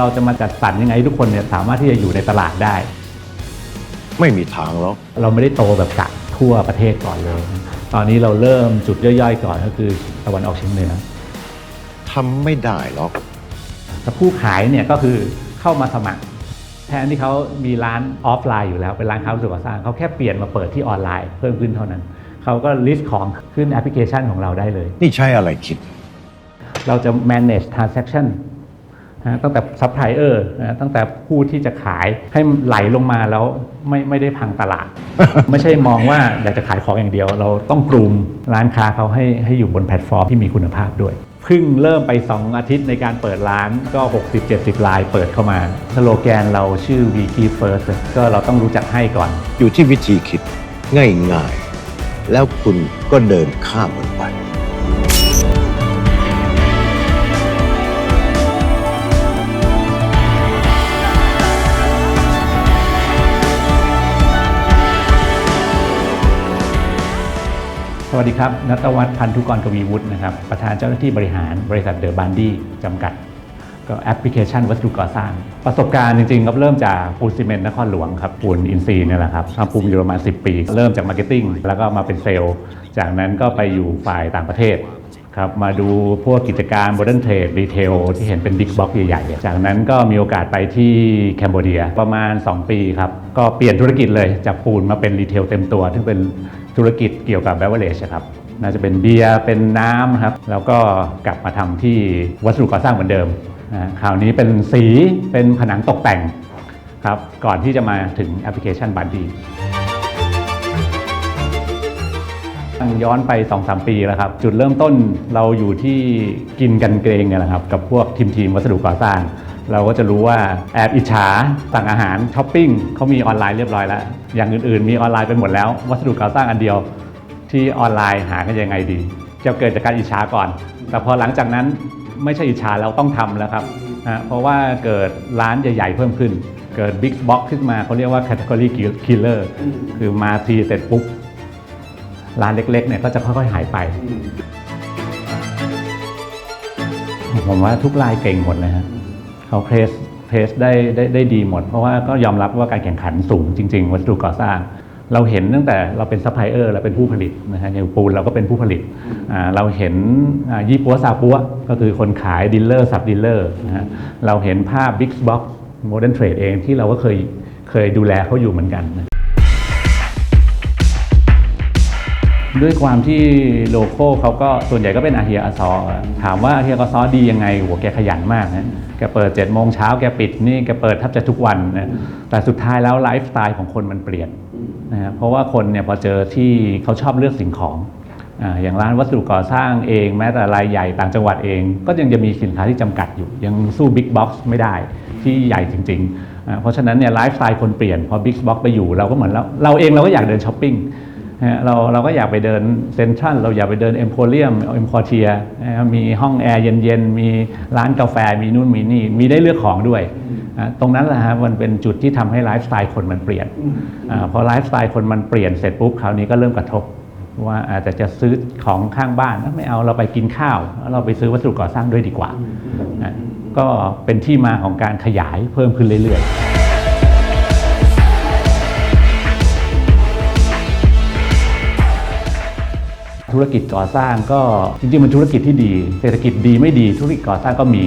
เราจะมาจัดสรรยังไงให้ทุกคนเนี่ยสามารถที่จะอยู่ในตลาดได้ ไม่มีทางหรอก เราไม่ได้โตแบบกะทั่วประเทศก่อนเลย ตอนนี้เราเริ่มจุดย่อยๆ ก่อนก็คือตะวันออกเฉียงเหนือ ทำไม่ได้หรอก แต่ผู้ขายเนี่ยก็คือเข้ามาสมัคร แทนที่เขามีร้านออฟไลน์อยู่แล้ว เป็นร้านค้าวัสดุก่อสร้างเขาแค่เปลี่ยนมาเปิดที่ออนไลน์เพิ่มขึ้นเท่านั้น เขาก็ลิสต์ของขึ้นแอปพลิเคชันของเราได้เลย นี่ใช้อะไรคิด เราจะ manage transaction นะตั้งแต่ supplier นะตั้งแต่ผู้ที่จะขายให้ไหลลงมาแล้วไม่ไม่ได้พังตลาด ไม่ใช่มองว่าอยากจะขายของอย่างเดียว เราต้องกลุ่มร้านค้าเขาให้ให้อยู่บนแพลตฟอร์มที่มีคุณภาพด้วยเพิ่งเริ่มไป 2 อาทิตย์ในการเปิดร้านก็ 60-70 ลายเปิดเข้ามาสโลแกนเราชื่อ we keep first ก็เราต้องรู้จักให้ก่อน อยู่ที่วิธีคิดง่ายๆ แล้วคุณก็เดินข้ามมันไป วัสดีครับนัตวัฒน์พันธุกรกวีวุฒินะครับประธานเจ้าหน้าที่บริหารบริษัทเดอะบันดี้จำกัด ก็แอปพลิเคชันวัสดุก่อสร้าง ประสบการณ์จริงๆก็เริ่มจากปูนซีเมนต์นครหลวงครับปูนอินซีเนี่ยแหละครับทำปูนอยู่ประมาณ 10 ปี เริ่มจากมาร์เก็ตติ้งแล้วก็มาเป็นเซลล์ จากนั้นก็ไปอยู่ฝ่ายต่างประเทศครับมาดูพวกกิจการโมเดิร์นเทรดรีเทลที่เห็นเป็นบิ๊กบ็อกใหญ่ๆ จากนั้นก็มีโอกาสไปที่แคนเบเดียประมาณ 2 ปีครับ ก็เปลี่ยนธุรกิจเลยจากปูนมาเป็นรีเทลเต็มตัว ซึ่งเป็น ธุรกิจเกี่ยวกับ b บ v e r a g e ครับน่าจะเป็นเบียร์เป็นน้ำครับ แล้วก็กลับมาทำที่วัสดุก่อสร้างเหมือนเดิมนะคราวนี้เป็นสีเป็นผนังตกแต่งครับ ก่อนที่จะมาถึงแอปพลิเคชันบั d ดี้ย้อนไป 2-3 ปีแล้วครับ จุดเริ่มต้นเราอยู่ที่กินกันเกรงเนี่ยแหละครับ กับพวกทีมทีมวัสดุก่อสร้าง เราก็จะรู้ว่าแอบอิจฉาสั่งอาหารช้อปปิ้งเขามีออนไลน์เรียบร้อยแล้ว อย่างอื่นๆ มีออนไลน์ไปหมดแล้ว วัสดุก่อสร้างอันเดียวที่ออนไลน์หากันยังไงดี จะเกิดจากการอิจฉาก่อน แต่พอหลังจากนั้นไม่ใช่อิจฉาเราต้องทำแล้วครับนะเพราะว่าเกิดร้านใหญ่ ๆ เพิ่มขึ้น เกิด Big Box ขึ้นมาเขาเรียกว่า Category Killer คือมาทีเสร็จปุ๊บร้านเล็กๆเนี่ยก็จะค่อยๆหายไป ผมว่าทุกรายเก่งหมดเลยฮะ เขาเพรสเพรสได้ได้ได้ดีหมด เพราะว่าก็ยอมรับว่าการแข่งขันสูงจริง ๆ วัสดุก่อสร้าง เราเห็นตั้งแต่เราเป็นซัพพลายเออร์เราเป็นผู้ผลิตนะฮะอย่างปูนเราก็เป็นผู้ผลิตเราเห็นยี่ปัวซาปัวก็คือคนขายดีลเลอร์สับดีลเลอร์นะฮะเราเห็นภาพ Big Box Modern Trade เองที่เราก็เคยเคยดูแลเขาอยู่เหมือนกัน ด้วยความที่โลโก้เขาก็ส่วนใหญ่ก็เป็นอาเฮียอาซอ ถามว่าอาเฮียอาซอดียังไงหัวแกขยันมากนะแกเปิด7จ็ดโมงเช้าแกปิดนี่แกเปิดแทบจะทุกวันนะแต่สุดท้ายแล้วไลฟ์สไตล์ของคนมันเปลี่ยนนะเพราะว่าคนเนี่ยพอเจอที่เขาชอบเลือกสิ่งของอาอย่างร้านวัสดุก่อสร้างเองแม้แต่รายใหญ่ต่างจังหวัดเอง ก็ยังจะมีสินค้าที่จำกัดอยู่ ยังสู้บิ๊กบ็อกซ์ไม่ได้ที่ใหญ่จริง ๆ เพราะฉะนั้นเนี่ยไลฟ์สไตล์คนเปลี่ยนพอบิ๊กบ็อกซ์ไปอยู่เราก็เหมือนเราเราเองเราก็อยากเดินช้อปปิ้ง เราเราก็อยากไปเดินเซ็นทรัลเราอยากไปเดินเอ็มโพเรียมเอ็มพอเทียมีห้องแอร์เย็นๆ มีร้านกาแฟมีนู่นมีนี่ มีได้เลือกของด้วยอะตรงนั้นแหละฮะมันเป็นจุดที่ทำให้ไลฟ์สไตล์คนมันเปลี่ยนอาพอไลฟ์สไตล์คนมันเปลี่ยนเสร็จปุ๊บคราวนี้ก็เริ่มกระทบว่าอาจจะจะซื้อของข้างบ้านไม่เอาเราไปกินข้าว เราไปซื้อวัสดุก่อสร้างด้วยดีกว่านะก็เป็นที่มาของการขยายเพิ่มขึ้นเรื่อยๆ ธุรกิจก่อสร้างก็จริงๆมันธุรกิจที่ดี เศรษฐกิจดีไม่ดีธุรกิจก่อสร้างก็มี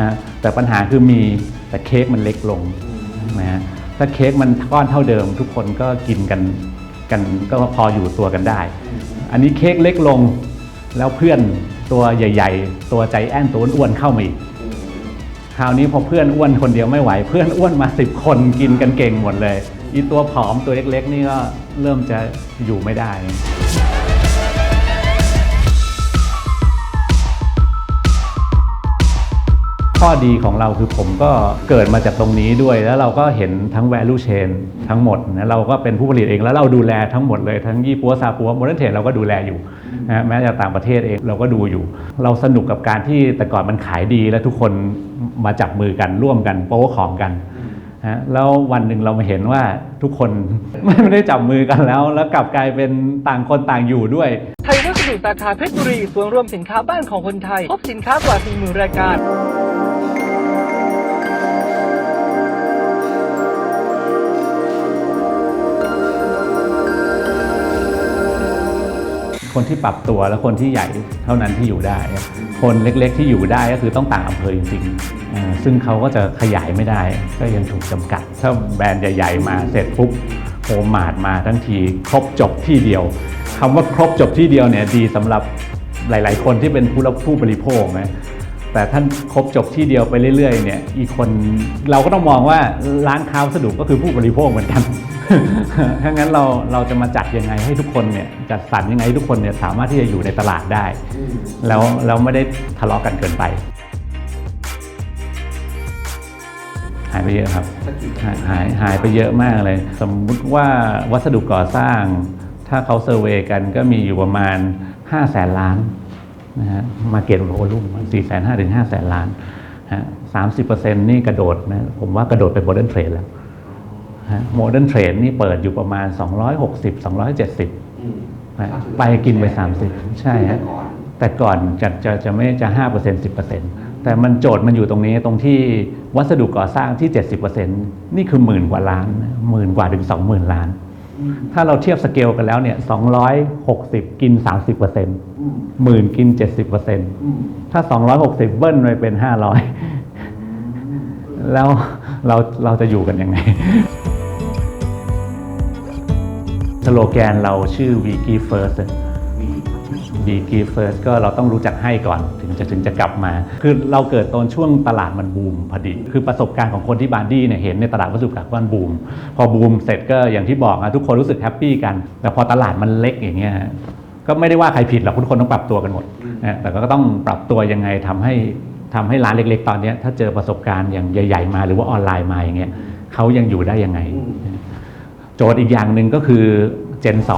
นะแต่ปัญหาคือมีแต่เค้กมันเล็กลงนะฮะถ้าเค้กมันก้อนเท่าเดิม ทุกคนก็กินกันกันก็พออยู่ตัวกันได้ อันนี้เค้กเล็กลงแล้วเพื่อนตัวใหญ่ ๆ ตัวใจแอนตัวอ้วนเข้ามาอีกคราวนี้พอเพื่อนอ้วนคนเดียวไม่ไหว เพื่อนอ้วนมาสิบคนกินกันเก่งหมดเลยอีตัวผอมตัวเล็กๆ นี่ก็เริ่มจะอยู่ไม่ได้ ข้อดีของเราคือผมก็เกิดมาจากตรงนี้ด้วย แล้วเราก็เห็นทั้ง value chain ทั้งหมดนะเราก็เป็นผู้ผลิตเองแล้วเราดูแลทั้งหมดเลยทั้งยี่ปัวซาปัวโมเดิร์นเทรดเราก็ดูแลอยู่นะแม้จากต่างประเทศเองเราก็ดูอยู่ เราสนุกกับการที่แต่ก่อนมันขายดี แล้วทุกคนมาจับมือกันร่วมกันโป๊ของกันนะแล้ววันหนึ่งเรามาเห็นว่าทุกคนไม่ได้จับมือกันแล้ว แล้วกลับกลายเป็นต่างคนต่างอยู่ด้วย ไทยวัสดุสาขาเพชรบุรีส่วนรวมสินค้าบ้านของคนไทย พบสินค้ากว่า40,000รายการ คนที่ปรับตัวและคนที่ใหญ่เท่านั้นที่อยู่ได้ คนเล็กๆที่อยู่ได้ก็คือต้องต่างอำเภอจริงๆ ซึ่งเขาก็จะขยายไม่ได้ก็ยังถูกจำกัด ถ้าแบรนด์ใหญ่ๆมาเสร็จปุ๊บโฮมมาดมาทั้งทีครบจบที่เดียวคำว่าครบจบที่เดียวเนี่ยดีสำหรับหลาย ๆ คนที่เป็นผู้รับผู้บริโภคนะแต่ท่านครบจบที่เดียวไปเรื่อย ๆ เนี่ย อีกคนเราก็ต้องมองว่าร้านค้าวัสดุก็คือผู้บริโภคเหมือนกัน ถ้างั้นเราเราจะมาจัดยังไงให้ทุกคนเนี่ยจัดสรรยังไงให้ทุกคนเนี่ยสามารถที่จะอยู่ในตลาดได้ แล้วเราไม่ได้ทะเลาะกันเกินไป หายไปเยอะครับหายหายหายไปเยอะมากเลย สมมุติว่าวัสดุก่อสร้าง ถ้าเขาเซอร์เวย์กันก็มีอยู่ประมาณ 5 0 0แสนล้านนะฮะมาเก็ตโวลุ่ม4 5 0 0 0ถึง5 0 0แสนล้านฮะสามสิบเปอร์เซ็นต์นี่กระโดดนะผมว่ากระโดดไปโมเดิร์นเทรดแล้ว โมเดิร์นเทรดนี่เปิดอยู่ประมาณ 260 270นะไปกินไป 30 ใช่ฮะแต่ก่อนจะจะจะไม่จะห้าเปอร์เซ็นต์สิบเปอร์เซ็นต์แต่มันโจทย์มันอยู่ตรงนี้ตรงที่วัสดุก่อสร้างที่เจ็ดสิบเปอร์เซ็นต์นี่คือหมื่นกว่าล้านหมื่นกว่าถึงสองหมื่นล้าน ถ้าเราเทียบสเกลกันแล้วเนี่ยสองร้อยหกสิบกินสามสิบเปอร์เซ็นต์หมื่นกินเจ็ดสิบเปอร์เซ็นต์ถ้าสองร้อยหกสิบเบิ้ลไปเป็นห้าร้อยแล้วเราเราจะอยู่กันยังไงส โลแกนเราชื่อ We Give First ดีกีเฟิร์สก็เราต้องรู้จักให้ก่อนถึงจะถึงจะกลับมา คือเราเกิดตอนช่วงตลาดมันบูมพอดี คือประสบการณ์ของคนที่บานดี้เนี่ยเห็นในตลาดวัสดุก่อสร้างบูม พอบูมเสร็จก็อย่างที่บอกนะทุกคนรู้สึกแฮปปี้กัน แต่พอตลาดมันเล็กอย่างเงี้ยก็ไม่ได้ว่าใครผิดหรอกทุกคนต้องปรับตัวกันหมดนะแต่ก็ต้องปรับตัวยังไงทำให้ทำให้ร้านเล็ก ๆ ตอนเนี้ยถ้าเจอประสบการณ์อย่างใหญ่ ๆ มาหรือว่าออนไลน์มาอย่างเงี้ยเขายังอยู่ได้ยังไง โจทย์อีกอย่างหนึ่งก็คือ เจน2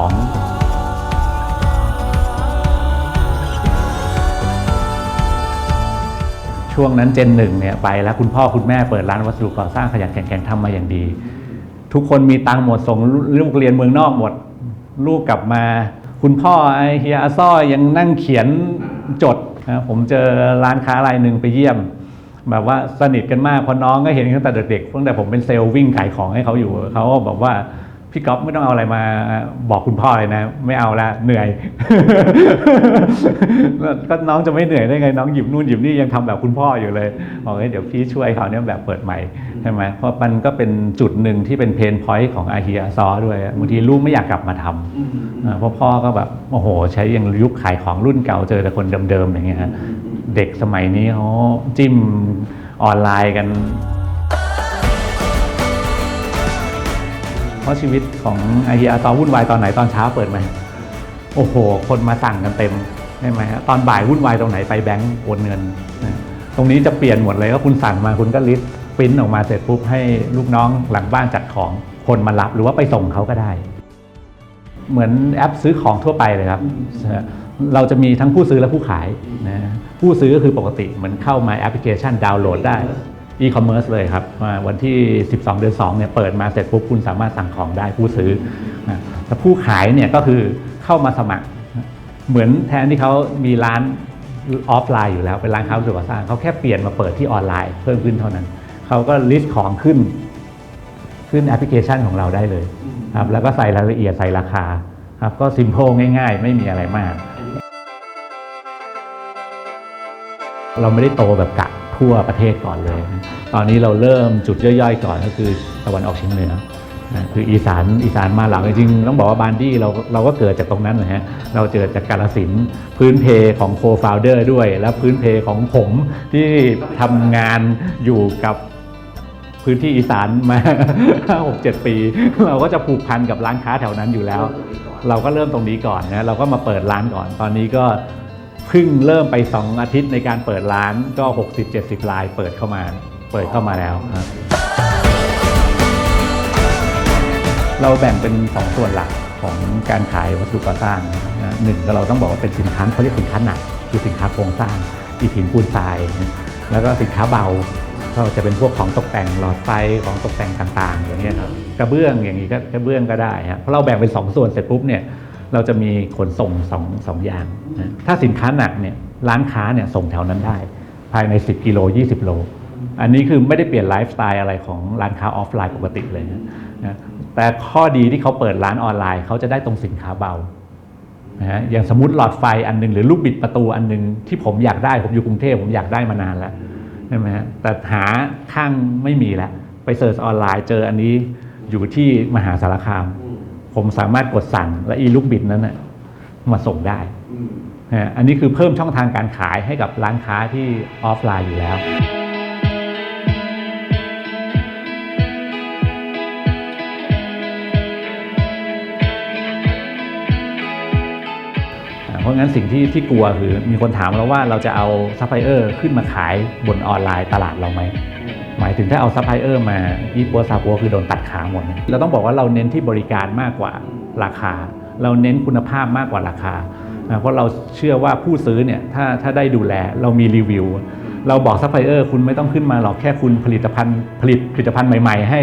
ช่วงนั้นเจนหนึ่งเนี่ยไปแล้วคุณพ่อคุณแม่เปิดร้านวัสดุก่อสร้างขยันแข็งๆทำมาอย่างดี ทุกคนมีตังหมดส่งลูกเรียนเมืองนอกหมดลูกกลับมา คุณพ่อไอเฮียอาซ้อยังนั่งเขียนจดนะผมเจอร้านค้ารายหนึ่งไปเยี่ยม แบบว่าสนิทกันมากพราะน้องก็เห็นตั้งแต่เด็กๆตั้งแต่ผมเป็นเซลล์วิ่งขายของให้เขาอยู่เขาบอกว่า พี่ก๊อฟไม่ต้องเอาอะไรมาบอกคุณพ่อเลยนะ ไม่เอาละเหนื่อย ก็น้องจะไม่เหนื่อยได้ไงน้องหยิบนู่นหยิบนี่ยังทำแบบคุณพ่ออยู่เลยบอกให้ยเดี๋ยวพี่ช่วยเขาเนี่ยแบบเปิดใหม่ใช่ไหมเพราะมันก็เป็นจุดหนึ่งที่เป็นเพนพอยต์ของอาเฮียซอด้วยบางทีลูกไม่อยากกลับมาทำอ่าเพราะพ่อก็แบบโอ้โห ใช้ยังยุคขายของรุ่นเก่าเจอแต่คนเดิมๆอย่างเงี้ยฮะเด็กสมัยนี้เขาจิ้มออนไลน์กัน เพราะชีวิตของไอเฮียตอนวุ่นวายตอนไหนตอนเช้าเปิดไหมโอ้โห คนมาสั่งกันเต็มใช่ไหมฮะตอนบ่ายวุ่นวายตรงไหนไปแบงก์โอนเงินนะตรงนี้จะเปลี่ยนหมดเลยก็คุณสั่งมาคุณก็ลิสต์ปริ้นออกมาเสร็จปุ๊บให้ลูกน้องหลังบ้านจัดของคนมารับหรือว่าไปส่งเขาก็ได้ เหมือนแอปซื้อของทั่วไปเลยครับ เราจะมีทั้งผู้ซื้อและผู้ขายนะผู้ซื้อก็คือปกติเหมือนเข้ามาแอปพลิเคชันดาวน์โหลดได้ อีคอมเมิร์ซเลยครับวันที่ 12 เดือน2เนี่ยเปิดมาเสร็จปุ๊บคุณสามารถสั่งของได้ผู้ซื้อนะแต่ผู้ขายเนี่ยก็คือเข้ามาสมัคร เหมือนแทนที่เขามีร้านออฟไลน์อยู่แล้วเป็นร้านค้าวัสดุก่อสร้างเขาแค่เปลี่ยนมาเปิดที่ออนไลน์เพิ่มขึ้นเท่านั้น เขาก็ลิสต์ของขึ้น ขึ้นแอปพลิเคชันของเราได้เลยครับแล้วก็ใส่รายละเอียดใส่ราคาครับก็ซิม p พ e ง่ายๆ ไม่มีอะไรมาก เราไม่ได้โตแบบกะ ทั่วประเทศก่อนเลยตอนนี้เราเริ่มจุดย่อยๆก่อนก็คือตะวันออกเฉียงเหนือคืออีสานอีสานมาหลังจริงๆต้องบอกว่าบานดี้เราเราก็เกิดจากตรงนั้นนะฮะเราเกิดจากกาลสินพื้นเพของโคฟาวเดอร์ด้วย แล้วพื้นเพของผมที่ทำงานอยู่กับพื้นที่อีสานมาหกเจ็ดปี เราก็จะผูกพันกับร้านค้าแถวนั้นอยู่แล้ว เราก็เริ่มตรงนี้ก่อนนะเราก็มาเปิดร้านก่อน ตอนนี้ก็ เพิ่งเริ่มไป 2 อาทิตย์ในการเปิดร้านก็ 60-70 ลายเปิดเข้ามา เปิดเข้ามาแล้วครับเราแบ่งเป็น 2 ส่วนหลักของการขายวัสดุก่อสร้างนะหนึ่งก็เราต้องบอกว่าเป็นสินค้าเขาเรียกสินค้าหนักคือสินค้าโครงสร้างอิฐหินปูนทราย แล้วก็สินค้าเบาก็จะเป็นพวกของตกแต่งหลอดไฟของตกแต่งต่างๆ อย่างเงี้ยครับกระเบื้องอย่างนี้ก็กระเบื้องก็ได้ฮะเพราะเราแบ่งเป็นสองส่วนเสร็จปุ๊บเนี่ย เราจะมีขนส่งสองสองอย่างนะถ้าสินค้าหนักเนี่ยร้านค้าเนี่ยส่งแถวนั้นได้ ภายใน 10กิโล20 โล อันนี้คือไม่ได้เปลี่ยนไลฟ์สไตล์อะไรของร้านค้าออฟไลน์ปกติเลยนะแต่ข้อดีที่เขาเปิดร้านออนไลน์เขาจะได้ตรงสินค้าเบานะฮะอย่างสมมติหลอดไฟอันหนึง หรือลูกบิดประตูอันหนึงที่ผมอยากได้ผมอยู่กรุงเทพผมอยากได้มานานแล้วใช่ไหมฮะแต่หาข้างไม่มีแล้วไปเสิร์ชออนไลน์เจออันนี้อยู่ที่มหาสารคาม ผมสามารถกดสั่งและอีลูกบิดนั้นนะมาส่งได้นะฮะอันนี้คือเพิ่มช่องทางการขายให้กับร้านค้าที่ออฟไลน์อยู่แล้วอ่าเพราะงั้นสิ่งที่ที่กลัวคือมีคนถามเราว่าเราจะเอาซัพพลายเออร์ขึ้นมาขายบนออนไลน์ตลาดเราไหม หมายถึงถ้าเอาซัพพลายเออร์มายี่ปัวซาปัวคือโดนตัดขาหมดเราต้องบอกว่าเราเน้นที่บริการมากกว่าราคา เราเน้นคุณภาพมากกว่าราคา เพราะเราเชื่อว่าผู้ซื้อเนี่ยถ้าถ้าได้ดูแลเรามีรีวิว เราบอกซัพพลายเออร์คุณไม่ต้องขึ้นมาหรอกแค่คุณผลิตภัณฑ์ผลิตผลิตภัณฑ์ใหม่ๆ ให้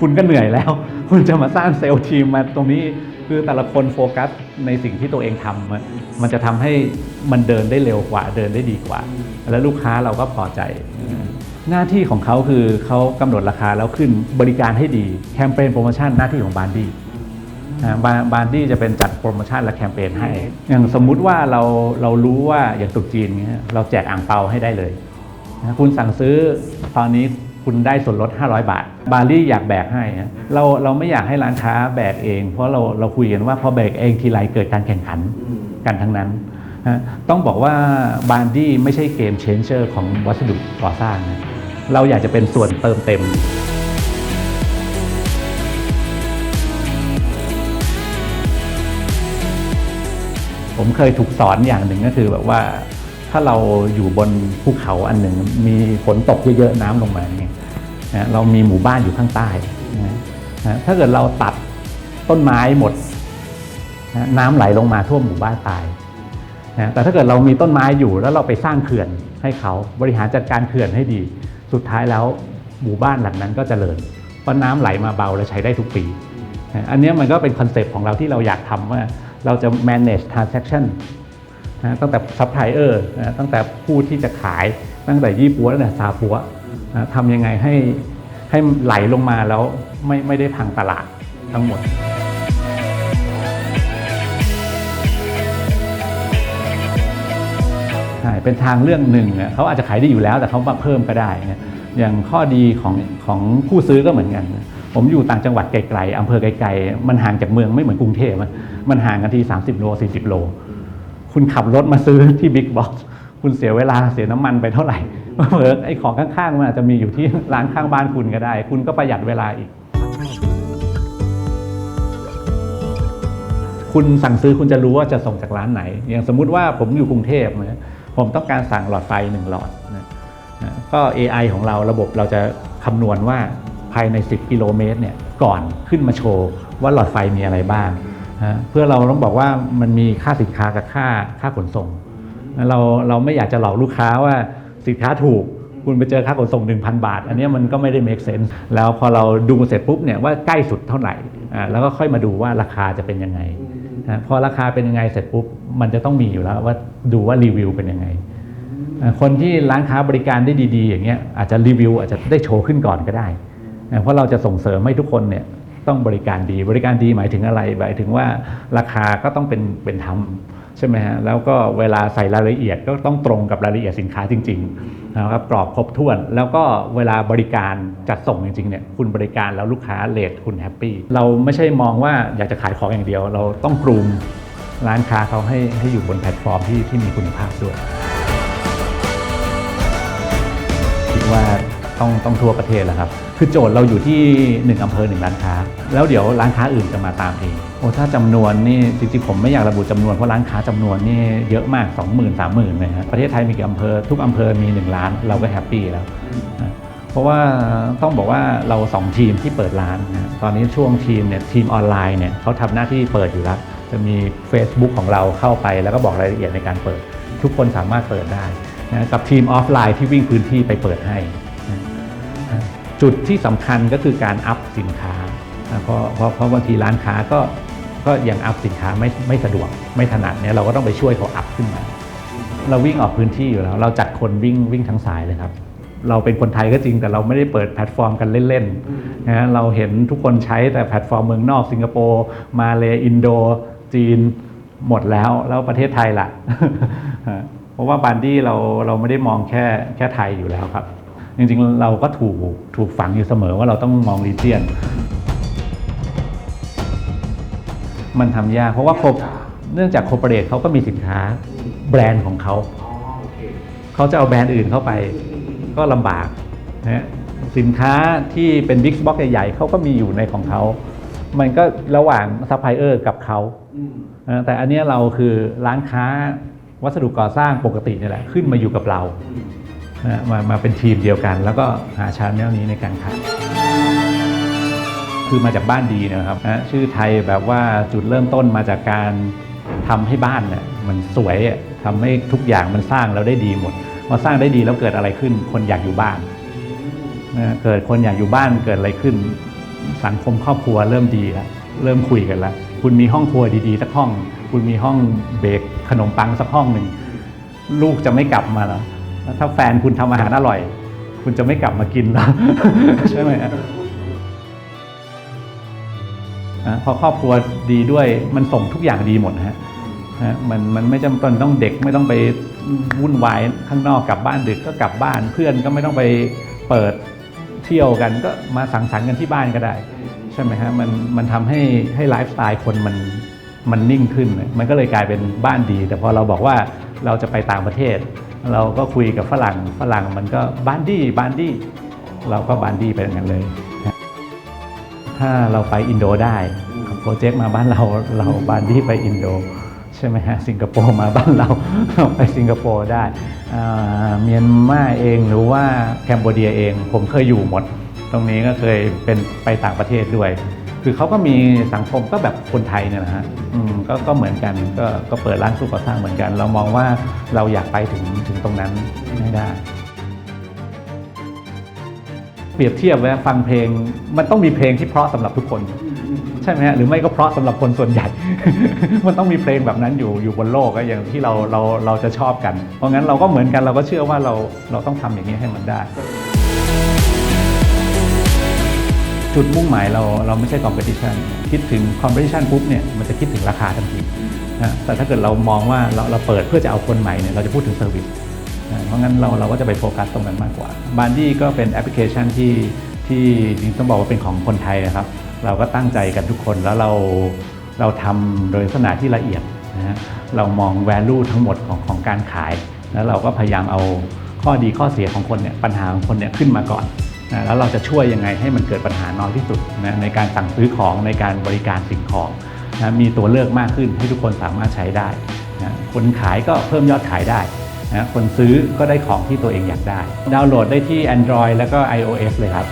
คุณก็เหนื่อยแล้ว คุณจะมาสร้างเซลล์ทีมมาตรงนี้คือแต่ละคนโฟกัสในสิ่งที่ตัวเองทำมันจะทำให้มันเดินได้เร็วกว่าเดินได้ดีกว่า แล้วลูกค้าเราก็พอใจ หน้าที่ของเขาคือเขากำหนดราคาแล้วขึ้นบริการให้ดีแคมเปญโปรโมชั่นหน้าที่ของบานดี้บาบานดี้จะเป็นจัดโปรโมชั่นและแคมเปญให้ อย่างสมมุติว่าเราเรารู้ว่าอย่างตรุษจีนเงี้ยเราแจกอ่างเปาให้ได้เลยนะคุณสั่งซื้อตอนนี้คุณได้ส่วนลด 500 บาท บารี่อยากแบกให้ เราเราไม่อยากให้ร้านค้าแบกเอง เพราะเราเราคุยกันว่าพอแบกเองทีไรเกิดการแข่งขันกันทั้งนั้นนะต้องบอกว่าบานดี้ไม่ใช่เกมเชนเจอร์ของวัสดุก่อสร้างนะ เราอยากจะเป็นส่วนเติมเต็ม ผมเคยถูกสอนอย่างหนึ่งก็คือแบบว่าถ้าเราอยู่บนภูเขาอันหนึ่งมีฝนตกเยอะๆน้ำลงมาเนี่ยนะเรามีหมู่บ้านอยู่ข้างใต้นะนะถ้าเกิดเราตัดต้นไม้หมดนะน้ำไหลลงมาท่วมหมู่บ้านตายนะแต่ถ้าเกิดเรามีต้นไม้อยู่แล้วเราไปสร้างเขื่อนให้เขาบริหารจัดการเขื่อนให้ดี สุดท้ายแล้วหมู่บ้านหลังนั้นก็เจริญเพราะน้ำไหลมาเบาและใช้ได้ทุกปีนะอันเนี้ยมันก็เป็นคอนเซปต์ของเราที่เราอยากทำว่าเราจะ manage transaction นะตั้งแต่ซัพพลายเออร์นะตั้งแต่ผู้ที่จะขายตั้งแต่ยี่ปัวตั้งแต่ซาปัวนะทำยังไงให้ให้ไหลลงมาแล้วไม่ไม่ได้พังตลาดทั้งหมด เป็นทางเรื่องหนึ่งอะเขาอาจจะขายไดีอยู่แล้วแต่เขามาเพิ่มก็ได้นะอย่างข้อดีของของผู้ซื้อก็เหมือนกัน ผมอยู่ต่างจังหวัดไกลๆอำเภอไกลๆ มันห่างจากเมืองไม่เหมือนกรุงเทพมันห่างกันที 30 โล 40 โล คุณขับรถมาซื้อที่บิ๊กบ็อกซ์คุณเสียเวลาเสียน้ำมันไปเท่าไหร่เผลอไอ้ของข้างๆมันอาจจะมีอยู่ที่ร้านข้างบ้านคุณก็ได้ คุณก็ประหยัดเวลาอีก คุณสั่งซื้อคุณจะรู้ว่าจะส่งจากร้านไหน อย่างสมมุติว่าผมอยู่กรุงเทพนะ ผมต้องการสั่งหลอดไฟหนึ่งหลอดนะนะก็ AI ของเราระบบเราจะคำนวณว่าภายใน 10 กิโลเมตรเนี่ยก่อนขึ้นมาโชว์ว่าหลอดไฟมีอะไรบ้างนะเพื่อเราต้องบอกว่ามันมีค่าสินค้ากับค่าค่าขนส่งเราเราไม่อยากจะหลอกลูกค้าว่าสินค้าถูกคุณไปเจอค่าขนส่ง 1,000 บาท อันนี้มันก็ไม่ได้ make sense แล้วพอเราดูเสร็จปุ๊บเนี่ยว่าใกล้สุดเท่าไหร่อ่าแล้วก็ค่อยมาดูว่าราคาจะเป็นยังไงนะพอราคาเป็นยังไงเสร็จปุ๊บ มันจะต้องมีอยู่แล้วว่าดูว่ารีวิวเป็นยังไงอ่าคนที่ร้านค้าบริการได้ดีๆ อย่างเงี้ยอาจจะรีวิวอาจจะได้โชว์ขึ้นก่อนก็ได้นะเพราะเราจะส่งเสริมให้ทุกคนเนี่ยต้องบริการดีบริการดีหมายถึงอะไรหมายถึงว่าราคาก็ต้องเป็นเป็นธรรมใช่ไหมฮะแล้วก็เวลาใส่รายละเอียดก็ต้องตรงกับรายละเอียดสินค้าจริงๆนะครับกรอบครบถ้วน แล้วก็เวลาบริการจัดส่งจริงๆเนี่ยคุณบริการแล้วลูกค้าเลทคุณแฮปปี้เราไม่ใช่มองว่าอยากจะขายของอย่างเดียว เราต้องกลุ่ม ร้านค้าเขาให้ให้อยู่บนแพลตฟอร์มที่ที่มีคุณภาพด้วย คิดว่าต้องต้องทั่วประเทศแหละครับ คือโจทย์เราอยู่ที่ 1อำเภอ1ร้านค้า แล้วเดี๋ยวร้านค้าอื่นจะมาตามเองโอ้ถ้าจำนวนนี่จริงๆผมไม่อยากระบุจำนวนเพราะร้านค้าจำนวนนี่เยอะมาก 20,000 30,000เลยครับประเทศไทยมีกี่อำเภอทุกอำเภอมี1ล้านเราก็แฮปปี้แล้วเพราะว่าต้องบอกว่าเรา 2 ทีมที่เปิดร้านนะตอนนี้ช่วงทีมเนี่ยทีมออนไลน์เนี่ยเขาทำหน้าที่เปิดอยู่แล้ว จะมี Facebook ของเราเข้าไป แล้วก็บอกรายละเอียดในการเปิด ทุกคนสามารถเปิดได้นะกับทีมออฟไลน์ที่วิ่งพื้นที่ไปเปิดให้นะจุดที่สำคัญก็คือการอัพสินค้านะเพราะเพราะเพราะบางทีร้านค้าก็ก็ยังอัพสินค้าไม่ไม่สะดวกไม่ถนัดเนี่ยเราก็ต้องไปช่วยเขาอัพขึ้นมา เราวิ่งออกพื้นที่อยู่แล้ว เราจัดคนวิ่งวิ่งทั้งสายเลยครับ เราเป็นคนไทยก็จริงแต่เราไม่ได้เปิดแพลตฟอร์มกันเล่นๆนะเราเห็นทุกคนใช้แต่แพลตฟอร์มเมืองนอกสิงคโปร์มาเลอินโด จีนหมดแล้วแล้วประเทศไทยล่ะ เพราะว่าบันดี้เราเราไม่ได้มองแค่แค่ไทยอยู่แล้วครับ จริงๆเราก็ถูกถูกฝังอยู่เสมอว่าเราต้องมองรีเจียน มันทำยากเพราะว่าโคเนื่องจากโคเปเรทเขาก็มีสินค้าแบรนด์ของเขา เขาจะเอาแบรนด์อื่นเข้าไปก็ลำบากนะฮะสินค้าที่เป็นบิ๊กบ็อกใหญ่ๆเขาก็มีอยู่ในของเขา มันก็ระหว่างซัพพลายเออร์กับเขานะ แต่อันเนี้ยเราคือร้านค้าวัสดุก่อสร้างปกตินี่แหละ ขึ้นมาอยู่กับเรานะมามาเป็นทีมเดียวกัน แล้วก็หาชาแนลนี้ในการขายคือมาจากบ้านดีนะครับนะชื่อไทยแบบว่าจุดเริ่มต้นมาจากการทำให้บ้านเนี่ยมันสวยอะทำให้ทุกอย่างมันสร้างแล้วได้ดีหมดพอสร้างได้ดีแล้วเกิดอะไรขึ้น คนอยากอยู่บ้านนะเกิดคนอยากอยู่บ้านเกิดอะไรขึ้น สังคมครอบครัวเริ่มดีแล้วเริ่มคุยกันแล้ว คุณมีห้องครัวดีๆสักห้อง คุณมีห้องเบรกขนมปังสักห้องหนึ่งลูกจะไม่กลับมาแล้วถ้าแฟนคุณทำอาหารอร่อย คุณจะไม่กลับมากินแล้วใช่ไหมฮะนะพอครอบครัวดีด้วยมันส่งทุกอย่างดีหมดฮะนะมันมันไม่จำเป็นต้องเด็กไม่ต้องไปวุ่นวายข้างนอกกลับบ้านดึกก็กลับบ้านเพื่อนก็ไม่ต้องไปเปิดเที่ยวกันก็มาสังสรรค์กันที่บ้านก็ได้ ใช่ไหมฮะมันมันทำให้ให้ไลฟ์สไตล์คนมันมันนิ่งขึ้น มันก็เลยกลายเป็นบ้านดี แต่พอเราบอกว่าเราจะไปต่างประเทศ เราก็คุยกับฝรั่งฝรั่งมันก็บ้านดีบ้านดีเราก็บ้านดีไปอย่างนั้นเลยถ้าเราไปอินโดได้โปรเจกต์มาบ้านเราเราบ้านดีไปอินโดใช่ไหมฮะสิงคโปร์มาบ้านเรา เราไปสิงคโปร์ได้เมียนมาเองหรือว่าแคนเบเดียเอง ผมเคยอยู่หมด ตรงนี้ก็เคยเป็นไปต่างประเทศด้วย คือเขาก็มีสังคมก็แบบคนไทยเนี่ยนะฮะก็ก็เหมือนกันก็ก็เปิดร้านสู้ก่อสร้างเหมือนกัน เรามองว่าเราอยากไปถึงถึงตรงนั้นให้ได้ เปรียบเทียบไว้ฟังเพลงมันต้องมีเพลงที่เพราะสำหรับทุกคน ใช่ไหมฮะหรือไม่ก็เพราะสำหรับคนส่วนใหญ่ มันต้องมีเพลงแบบนั้นอยู่อยู่บนโลกอย่างที่เราเราเราจะชอบกัน เพราะงั้นเราก็เหมือนกันเราก็เชื่อว่าเราเราต้องทำอย่างนี้ให้มันได้ จุดมุ่งหมายเราเราไม่ใช่ competition คิดถึง competition ปุ๊บเนี่ยมันจะคิดถึงราคาทันทีนะแต่ถ้าเกิดเรามองว่าเราเราเปิดเพื่อจะเอาคนใหม่เนี่ยเราจะพูดถึง service นะเพราะงั้นเราเราก็จะไปโฟกัสตรงนั้นมากกว่าบ a นดี้ก็เป็นแอปพลิเคชันที่ที่จริงต้องบอกว่าเป็นของคนไทยนะครับ เราก็ตั้งใจกันทุกคนแล้วเราเราทำโดยลักษณะที่ละเอียดนะฮะเรามอง value ทั้งหมดของของการขาย แล้วเราก็พยายามเอาข้อดีข้อเสียของคนเนี่ยปัญหาของคนเนี่ยขึ้นมาก่อน นะแล้วเราจะช่วยยังไงให้มันเกิดปัญหาน้อยที่สุดนะในการสั่งซื้อของในการบริการสิ่งของนะมีตัวเลือกมากขึ้นให้ทุกคนสามารถใช้ได้นะคนขายก็เพิ่มยอดขายได้นะคนซื้อก็ได้ของที่ตัวเองอยากได้ ดาวน์โหลดได้ที่ Android แล้วก็ iOS เลยครับ